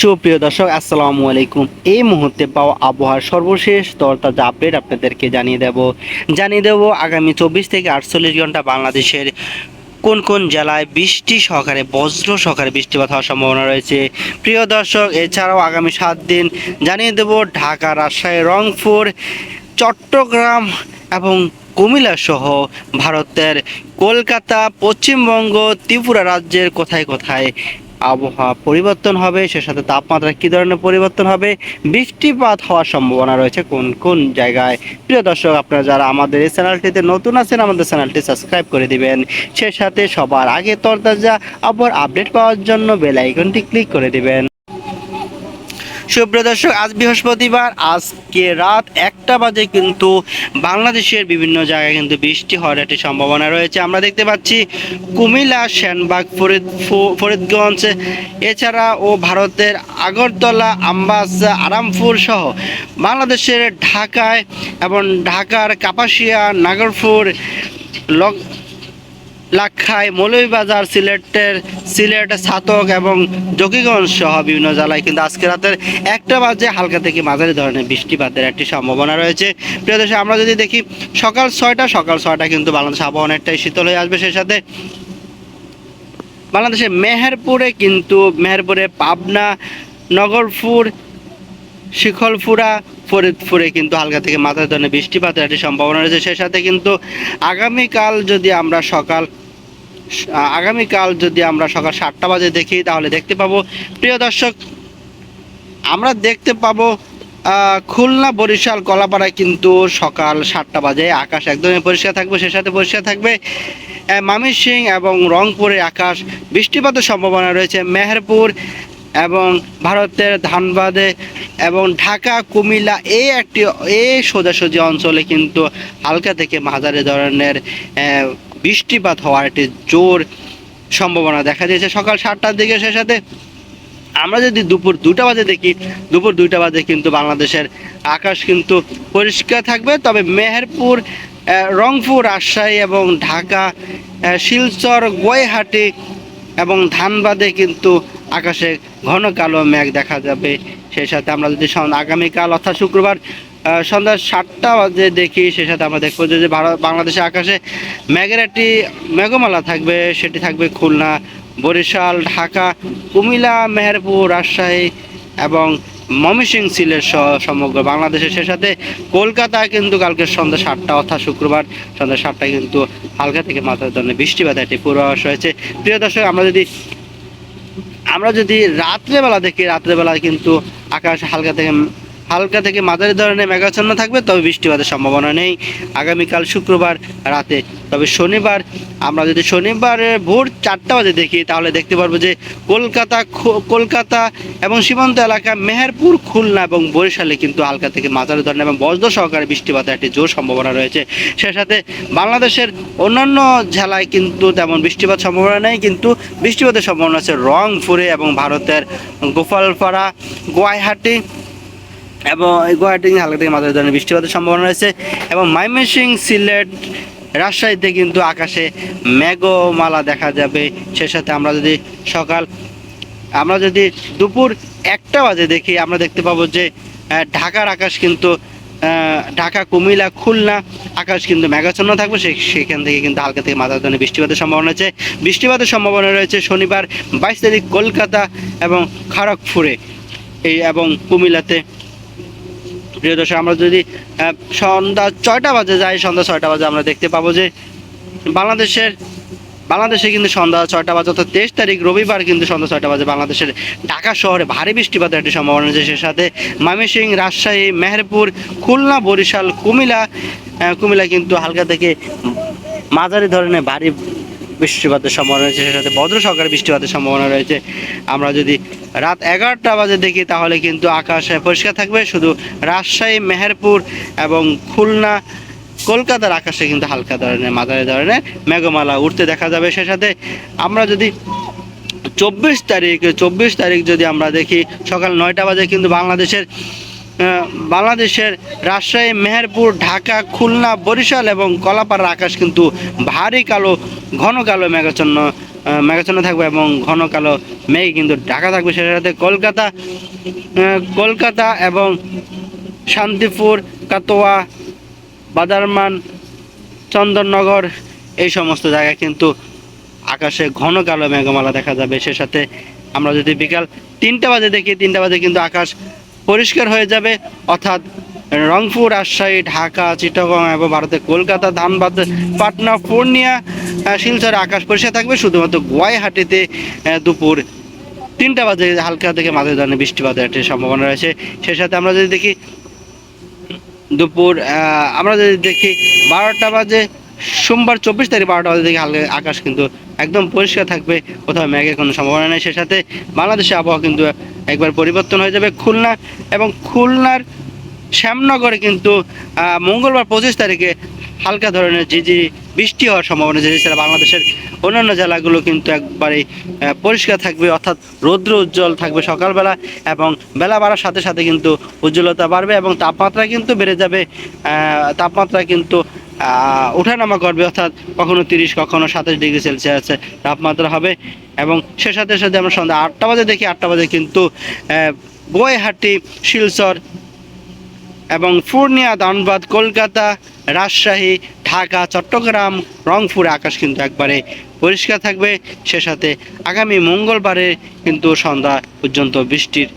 সুপ্রিয় দর্শক, আসসালামু আলাইকুম। এই মুহূর্তে পাওয়া আবহাওয়ার সর্বশেষ তরতাজা আপডেট আপনাদেরকে জানিয়ে দেব। জানিয়ে দেব আগামী চব্বিশ থেকে আটচল্লিশ ঘণ্টা বাংলাদেশের কোন কোন জেলায় বৃষ্টি সহকারে, বজ্র সহকারে বৃষ্টিপাত হওয়ার সম্ভাবনা রয়েছে। প্রিয় দর্শক, এছাড়াও আগামী সাত দিন জানিয়ে দেব ঢাকা, রাজশাহী, রংপুর, চট্টগ্রাম এবং কুমিল্লা সহ ভারতের কলকাতা, পশ্চিমবঙ্গ, ত্রিপুরা রাজ্যের কোথায় কোথায় আবহাওয়া পরিবর্তন হবে, সে সাথে তাপমাত্রা কী ধরনের পরিবর্তন হবে, বৃষ্টিপাত হওয়ার সম্ভাবনা রয়েছে কোন কোন জায়গায়। প্রিয় দর্শক, আপনারা যারা আমাদের এই চ্যানেলটিতে নতুন আছেন, আমাদের চ্যানেলটি সাবস্ক্রাইব করে দিবেন। সে সাথে সবার আগে তরতাজা আবার আপডেট পাওয়ার জন্য বেল আইকনটি ক্লিক করে দিবেন। সুপ্রিয় দর্শক, আজ বৃহস্পতিবার, আজকে রাত একটা বাজে কিন্তু বাংলাদেশের বিভিন্ন জায়গায় কিন্তু বৃষ্টি হওয়ার একটি সম্ভাবনা রয়েছে। আমরা দেখতে পাচ্ছি কুমিল্লা, সেনবাগ, ফরিদ ফরিদগঞ্জ, এছাড়া ও ভারতের আগরতলা, আম্বাস, আরামপুর সহ বাংলাদেশের ঢাকায় এবং ঢাকার কাপাসিয়া, নাগরপুর লক লাক্ষাই মৌলভীবাজার সিলেটের সিলেট ছাতক এবং জকিগঞ্জ সহ বিভিন্ন জেলায় কিন্তু আজকে রাতের একটা বাজে হালকা থেকে মাঝারি ধরনের বৃষ্টিপাতের একটি সম্ভাবনা রয়েছে। প্রিয় দেশে আমরা যদি দেখি, সকাল ছয়টা সকাল ছয়টা কিন্তু বাংলাদেশ আবহাওয়া অনেকটাই শীতল হয়ে আসবে। সেই সাথে বাংলাদেশের মেহেরপুরে কিন্তু, মেহেরপুরে পাবনা, নগরপুর, শিখলপুরা, ফরিদপুরে কিন্তু হালকা থেকে মাথায় ধরনের বৃষ্টিপাতের একটি সম্ভাবনা রয়েছে। সেই সাথে কিন্তু আগামীকাল যদি আমরা সকাল আগামীকাল যদি আমরা সকাল সাতটা বাজে দেখি, তাহলে দেখতে পাবো, প্রিয় দর্শক, আমরা দেখতে পাবো খুলনা বরিশাল কলাপাড়ায় কিন্তু সকাল সাতটা বাজে, আকাশ একদমই পরিষ্কার থাকবে, সে সাথে পরিষ্কার থাকবে। ময়মনসিং এবং রংপুরে আকাশ বৃষ্টিপাতের সম্ভাবনা রয়েছে, মেহেরপুর এবং ভারতের ধানবাদে এবং ঢাকা, কুমিল্লা এই একটি এই সোজাসুজি অঞ্চলে কিন্তু হালকা থেকে মাঝারি ধরনের বৃষ্টিপাত হওয়ার একটি জোর সম্ভাবনা দেখা দিয়েছে। সকাল সাতটার দিকে সে সাথে আমরা যদি দুপুর দুটা বাজে দেখি, দুপুর দুইটা বাজে কিন্তু বাংলাদেশের আকাশ কিন্তু পরিষ্কার থাকবে। তবে মেহেরপুর রংপুর, রাজশাহী এবং ঢাকা শিলচর গুয়াহাটি এবং ধানবাদে কিন্তু আকাশে ঘন কালো মেঘ দেখা যাবে। সেই সাথে আমরা যদি আগামীকাল অর্থাৎ শুক্রবার সন্ধ্যা সাতটা বাজে দেখি, সেই সাথে আমরা দেখব যে ভারত বাংলাদেশের আকাশে মেঘের একটি মেঘমালা থাকবে, সেটি থাকবে খুলনা, বরিশাল, ঢাকা, কুমিল্লা, মেহেরপুর, রাজশাহী এবং ময়মনসিং, সিলেট সহ সমগ্র বাংলাদেশের সে সাথে কলকাতায় কিন্তু কালকে সন্ধ্যা সাতটা, অর্থাৎ শুক্রবার সন্ধ্যা সাতটায় কিন্তু হালকা থেকে মাথার ধরনের বৃষ্টিপাত একটি পূর্বাভাস রয়েছে। প্রিয় দর্শক, আমরা যদি আমরা যদি রাত্রেবেলা দেখি রাত্রেবেলা কিন্তু আকাশ হালকা থেকে হালকা থেকে মাঝারি ধরনের মেঘাচ্ছন্ন থাকবে, তবে বৃষ্টিপাতের সম্ভাবনা নেই। আগামীকাল শুক্রবার রাতে, তবে শনিবার, আমরা যদি শনিবার ভোর চারটা বাজে দেখি, তাহলে দেখতে পারব যে কলকাতা কলকাতা এবং সীমান্ত এলাকা, মেহেরপুর, খুলনা এবং বরিশালে কিন্তু হালকা থেকে মাঝারি ধরনের এবং বজ্র সহকারে বৃষ্টিপাতের একটি জোর সম্ভাবনা রয়েছে। সে সাথে বাংলাদেশের অন্যান্য জেলায় কিন্তু তেমন বৃষ্টিপাত সম্ভাবনা নেই, কিন্তু বৃষ্টিপাতের সম্ভাবনা আছে রংপুরে এবং ভারতের গোপালপাড়া গুয়াহাটি এবং গুয়াহাটি হালকা থেকে মাঝারি ধরনের বৃষ্টিপাতের সম্ভাবনা রয়েছে এবং মাইমেসিং সিলেট, রাজশাহীতে কিন্তু আকাশে মেঘমালা দেখা যাবে। সে সাথে আমরা যদি সকাল, আমরা যদি দুপুর একটা বাজে দেখি, আমরা দেখতে পাবো যে ঢাকার আকাশ কিন্তু ঢাকা, কুমিল্লা, খুলনা আকাশ কিন্তু মেঘাচ্ছন্ন থাকবে। সেখান থেকে কিন্তু হালকা থেকে মাথার ধরনের বৃষ্টিপাতের সম্ভাবনা রয়েছে। বৃষ্টিপাতের সম্ভাবনা রয়েছে শনিবার বাইশ তারিখ কলকাতা এবং খড়গপুরে। এই এবং কুমিল্লাতে প্রিয় দর্শক আমরা যদি সন্ধ্যা ছয়টা বাজে যাই সন্ধ্যা ছয়টা বাজে আমরা দেখতে পাবো যে বাংলাদেশের বাংলাদেশে কিন্তু সন্ধ্যা ছয়টা বাজে অর্থাৎ তেইশ তারিখ রবিবার কিন্তু সন্ধ্যা ছয়টা বাজে বাংলাদেশের ঢাকা শহরে ভারী বৃষ্টিপাতের একটি সম্ভাবনা রয়েছে। সে সাথে ময়মনসিং রাজশাহী মেহেরপুর খুলনা বরিশাল কুমিল্লা আহ, কুমিল্লা কিন্তু হালকা থেকে মাঝারি ধরনের ভারী বৃষ্টিপাতের সম্ভাবনা রয়েছে সে সাথে বজ্র সহকারে বৃষ্টিপাতের সম্ভাবনা রয়েছে। আমরা যদি রাত এগারোটা বাজে দেখি, তাহলে কিন্তু আকাশ পরিষ্কার থাকবে। শুধু রাজশাহী, মেহেরপুর এবং খুলনা, কলকাতার আকাশে কিন্তু হালকা ধরনের, মাঝারি ধরনের মেঘমালা উঠতে দেখা যাবে। সে সাথে আমরা যদি চব্বিশ তারিখ চব্বিশ তারিখ যদি আমরা দেখি, সকাল নয়টা বাজে কিন্তু বাংলাদেশের বাংলাদেশের রাজশাহী, মেহেরপুর, ঢাকা, খুলনা, বরিশাল এবং কলাপাড়ার আকাশ কিন্তু ভারী কালো, ঘন কালো মেঘাচ্ছন্ন মেঘাচ্ছন্ন থাকবে এবং ঘন কালো মেঘ কিন্তু ঢাকা থাকবে সেই সাথে কলকাতা কলকাতা এবং শান্তিপুর, কাটোয়া, বাদারমান, চন্দননগর, এই সমস্ত জায়গায় কিন্তু আকাশে ঘন কালো মেঘমালা দেখা যাবে। সে সাথে আমরা যদি বিকাল তিনটা বাজে দেখি, তিনটা বাজে কিন্তু আকাশ পরিষ্কার হয়ে যাবে। অর্থাৎ রংপুর, রাজশাহী, ঢাকা, চিটাগং এবং ভারতের কলকাতা, ধানবাদ, পাটনা, পূর্ণিয়া শিলচরে, আকাশ পরিষ্কার থাকবে। শুধুমাত্র গুয়াহাটিতে দুপুর তিনটা বাজে হালকা থেকে মাঝে ধরনের বৃষ্টিপাতের সম্ভাবনা রয়েছে। সেই সাথে আমরা যদি দেখি, দুপুর আমরা যদি দেখি বারোটা বাজে, সোমবার চব্বিশ তারিখ বারোটা বাজে দেখি হালকা আকাশ কিন্তু একদম পরিষ্কার থাকবে। কোথাও মেঘের কোনো সম্ভাবনা নেই। সে সাথে বাংলাদেশের আবহাওয়া কিন্তু একবার পরিবর্তন হয়ে যাবে খুলনা এবং খুলনার শ্যামনগরে কিন্তু মঙ্গলবার পঁচিশ তারিখে হালকা ধরনের ঝিঝি বৃষ্টি হওয়ার সম্ভাবনা আছে এছাড়া বাংলাদেশের অন্যান্য জেলাগুলো কিন্তু একবারেই পরিষ্কার থাকবে, অর্থাৎ রৌদ্র উজ্জ্বল থাকবে সকালবেলা এবং বেলা বাড়ার সাথে সাথে কিন্তু উজ্জ্বলতা বাড়বে এবং তাপমাত্রা কিন্তু বেড়ে যাবে তাপমাত্রা কিন্তু ওঠানামা করবে, অর্থাৎ কখনো তিরিশ, কখনো সাতাশ ডিগ্রি সেলসিয়াসে তাপমাত্রা হবে এবং সে সাথে সাথে আমরা সন্ধ্যা আটটা বাজে দেখি, আটটা বাজে কিন্তু গুয়াহাটি শিলচর এবং পূর্ণিয়া, ধানবাদ, কলকাতা, রাজশাহী, ঢাকা, চট্টগ্রাম, রংপুর, আকাশ কিন্তু একবারে পরিষ্কার থাকবে। সে সাথে আগামী মঙ্গলবারে কিন্তু সন্ধ্যা পর্যন্ত বৃষ্টির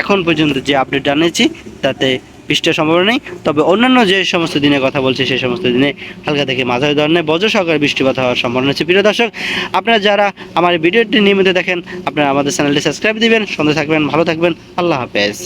এখন পর্যন্ত যে আপডেট জানিয়েছি, তাতে বৃষ্টির সম্ভাবনা নেই। তবে অন্যান্য যে সমস্ত দিনে কথা বলছি, সেই সমস্ত দিনে হালকা থেকে মাঝারি ধরনের বজ্র সহকারে বৃষ্টিপাত হওয়ার সম্ভাবনা আছে প্রিয় দর্শক, আপনারা যারা আমার ভিডিওটি নিয়মিত দেখেন, আপনারা আমাদের চ্যানেলটি সাবস্ক্রাইব দিবেন, সঙ্গে থাকবেন, ভালো থাকবেন, আল্লাহ হাফেজ।